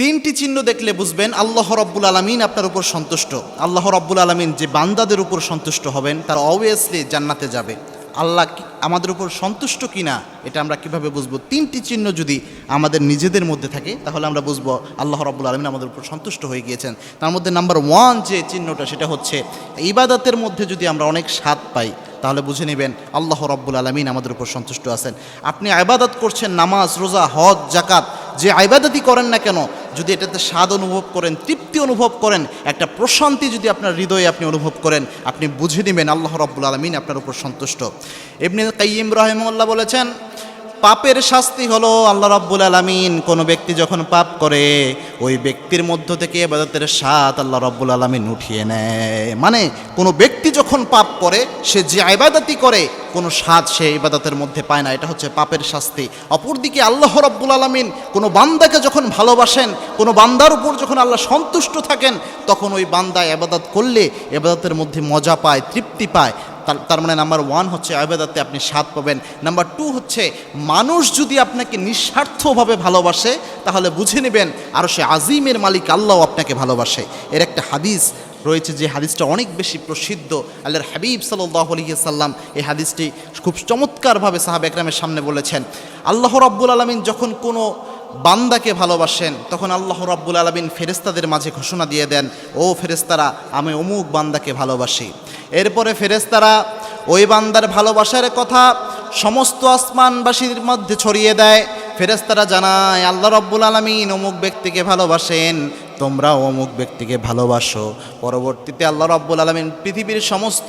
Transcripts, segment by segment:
তিনটি চিহ্ন দেখলে বুঝবেন আল্লাহ রব্বুল আলমিন আপনার উপর সন্তুষ্ট। আল্লাহ রব্বুল আলমিন যে বান্দাদের উপর সন্তুষ্ট হবেন, তারা অবভিয়াসলি জান্নাতে যাবে। আল্লাহ আমাদের উপর সন্তুষ্ট কিনা, এটা আমরা কীভাবে বুঝব? তিনটি চিহ্ন যদি আমাদের নিজেদের মধ্যে থাকে, তাহলে আমরা বুঝব আল্লাহ রব্বুল আলমিন আমাদের উপর সন্তুষ্ট হয়ে গিয়েছেন। তার মধ্যে নাম্বার ওয়ান যে চিহ্নটা, সেটা হচ্ছে ইবাদতের মধ্যে যদি আমরা অনেক স্বাদ পাই, তাহলে বুঝে নেবেন আল্লাহ রব্বুল আলমিন আমাদের উপর সন্তুষ্ট আছেন। আপনি আবাদত করছেন, নামাজ, রোজা, হজ জাকাত যে আইবাদতি করেন না কেন, যদি এটাতে স্বাদ অনুভব করেন, তৃপ্তি অনুভব করেন, একটা প্রশান্তি যদি আপনার হৃদয়ে আপনি অনুভব করেন, আপনি বুঝে নেবেন আল্লাহ রব্বুল আলমিন আপনার উপর সন্তুষ্ট। এমনি কাইম রহেমল্লা বলেছেন পাপের শাস্তি হলো আল্লাহ রাব্বুল আলামিন। কোনো ব্যক্তি যখন পাপ করে, ওই ব্যক্তির মধ্য থেকে এবাদতের স্বাদ আল্লাহ রাব্বুল আলামিন উঠিয়ে নেয়। মানে কোনো ব্যক্তি যখন পাপ করে, সে যে আবাদতই করে, কোনো স্বাদ সে ইবাদতের মধ্যে পায় না। এটা হচ্ছে পাপের শাস্তি। অপরদিকে আল্লাহ রাব্বুল আলামিন কোনো বান্দাকে যখন ভালোবাসেন, কোনো বান্দার উপর যখন আল্লাহ সন্তুষ্ট থাকেন, তখন ওই বান্দা এবাদত করলে, এবাদতের মধ্যে মজা পায়, তৃপ্তি পায়। তার মানে নাম্বার ওয়ান হচ্ছে আবেদাতে আপনি স্বাদ পাবেন। নাম্বার টু হচ্ছে মানুষ যদি আপনাকে নিঃস্বার্থভাবে ভালোবাসে, তাহলে বুঝে নেবেন আর সে আজিমের মালিক আল্লাহ আপনাকে ভালোবাসে। এর একটা হাদিস রয়েছে যে হাদিসটা অনেক বেশি প্রসিদ্ধ। আল্লাহর হাবিব সাল্লাহ সাল্লাম এই হাদিসটি খুব চমৎকারভাবে সাহাব একরামের সামনে বলেছেন, আল্লাহ রাব্বুল আলমিন যখন কোনো বান্দাকে ভালোবাসেন, তখন আল্লাহ রাব্বুল আলমিন ফেরেস্তাদের মাঝে ঘোষণা দিয়ে দেন, ও ফেরেস্তারা আমি অমুক বান্দাকে ভালোবাসি। এরপরে ফেরেস্তারা ওই বান্দার ভালোবাসার কথা সমস্ত আসমানবাসীর মধ্যে ছড়িয়ে দেয়। ফেরেস্তারা জানায়, আল্লাহ রব্বুল আলমিন অমুক ব্যক্তিকে ভালোবাসেন, তোমরাও অমুক ব্যক্তিকে ভালোবাসো। পরবর্তীতে আল্লাহ রব্বুল আলমিন পৃথিবীর সমস্ত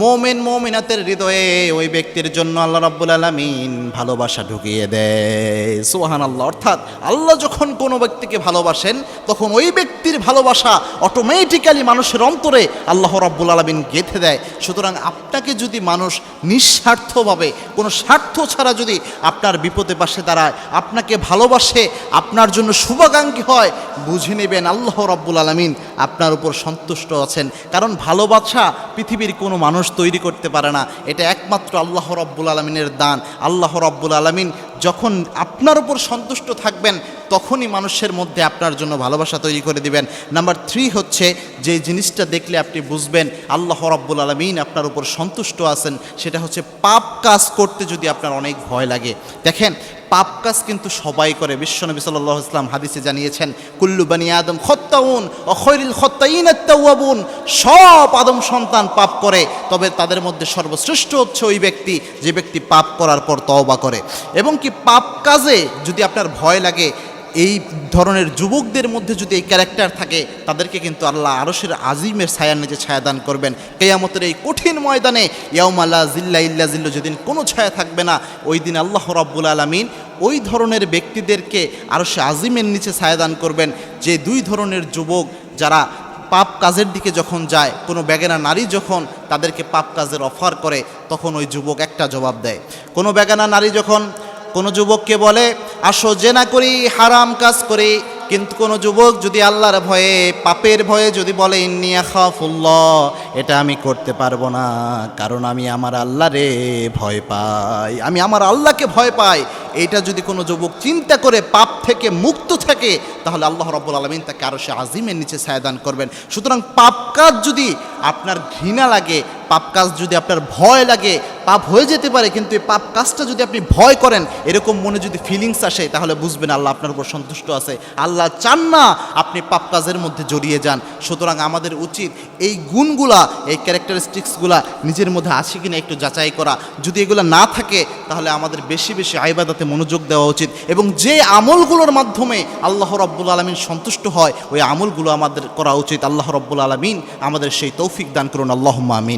মোমেন, মোমিনাতের হৃদয়ে ওই ব্যক্তির জন্য আল্লাহ রব্বুল আলমিন ভালোবাসা ঢুকিয়ে দেয়। সোহান আল্লাহ অর্থাৎ আল্লাহ যখন কোনো ব্যক্তিকে ভালোবাসেন তখন ওই ব্যক্তির ভালোবাসা অটোমেটিক্যালি মানুষের অন্তরে আল্লাহ রব্বুল আলমিন গেঁথে দেয়। সুতরাং আপনাকে যদি মানুষ নিঃস্বার্থভাবে, কোনো স্বার্থ ছাড়া যদি আপনার বিপদে পাশে দাঁড়ায়, আপনাকে ভালোবাসে, আপনার জন্য শুভাকাঙ্ক্ষী হয়, বুঝে নেবেন আল্লাহ রব্বুল আলমিন আপনার উপর সন্তুষ্ট আছেন। কারণ ভালোবাসা পৃথিবীর কোনো মানুষ তৈরি করতে পারে না। এটা একমাত্র আল্লাহ রব্বুল আলমিনের দান। আল্লাহ রব্বুল আলমিন যখন আপনার উপর সন্তুষ্ট থাকবেন, তখনই মানুষের মধ্যে আপনার জন্য ভালোবাসা তৈরি করে দিবেন। নাম্বার থ্রি হচ্ছে যে জিনিসটা দেখলে আপনি বুঝবেন আল্লাহ রব্বুল আলমিন আপনার উপর সন্তুষ্ট আছেন, সেটা হচ্ছে পাপ কাজ করতে যদি আপনার অনেক ভয় লাগে। দেখেন, পাপ কাজ কিন্তু সবাই করে। বিশ্বনবী সাল্লাহ ইসলাম হাদিসে জানিয়েছেন, কুল্লু বানি আদম খত্তাউন অখৈরিল খত্তাইন সব আদম সন্তান পাপ করে, তবে তাদের মধ্যে সর্বশ্রেষ্ঠ হচ্ছে ওই ব্যক্তি, যে ব্যক্তি পাপ করার পর তওবা করে। এবং কি পাপ কাজে যদি আপনার ভয় লাগে এই ধরনের যুবকদের মধ্যে যদি এই ক্যারেক্টার থাকে, তাদেরকে কিন্তু আল্লাহ আরশের আজিমের ছায়ার নিচে ছায়া দান করবেন। কেয়ামতের এই কঠিন ময়দানে ইয়াউমাল্লা জিল্লা ইল্লা জিল্লু যেদিন কোনো ছায়া থাকবে না, ওই দিন আল্লাহ রাব্বুল আলমিন ওই ধরনের ব্যক্তিদেরকে আরশে আজিমের নিচে ছায়া দান করবেন। যে দুই ধরনের যুবক যারা পাপ কাজের দিকে যখন যায়, কোনো বেগানা নারী যখন তাদেরকে পাপ কাজের অফার করে, তখন ওই যুবক একটা জবাব দেয়। কোনো বেগানা নারী যখন কোনো যুবককে বলে আসো জেনা করি, হারাম কাজ করি। কিন্তু কোনো যুবক যদি আল্লাহর ভয়ে, পাপের ভয়ে যদি বলে এটা আমি করতে পারব না। কারণ আমি আমার আল্লাহরে ভয় পাই। আমি আমার আল্লাহকে ভয় পাই। এটা যদি কোনো যুবক চিন্তা করে, পাপ থেকে মুক্ত থাকে তাহলে আল্লাহ রব্বুল আলমিন তাকে আরও সে আজিমের নিচে ছায়াদান করবেন। সুতরাং পাপ কাজ যদি আপনার ঘৃণা লাগে, পাপ কাজ যদি আপনার ভয় লাগে, পাপ হয়ে যেতে পারে, কিন্তু এই পাপ কাজটা যদি আপনি ভয় করেন, এরকম মনে যদি ফিলিংস আসে, তাহলে বুঝবেন আল্লাহ আপনার উপর সন্তুষ্ট আছে। আল্লাহ চান না আপনি পাপ কাজের মধ্যে জড়িয়ে যান। সুতরাং আমাদের উচিত এই গুণগুলা, এই ক্যারেক্টারিস্টিক্সগুলা নিজের মধ্যে আছে কিনা একটু যাচাই করা। যদি এগুলো না থাকে, তাহলে আমাদের বেশি বেশি আইবাদাতে মনোযোগ দেওয়া উচিত। এবং যে আমলগুলোর মাধ্যমে আল্লাহ রব্বুল আলমিন সন্তুষ্ট হয়, ওই আমলগুলো আমাদের করা উচিত। আল্লাহ রব্বুল আলমিন আমাদের সেই তৌফিক দান করুন। আল্লাহ আমিন।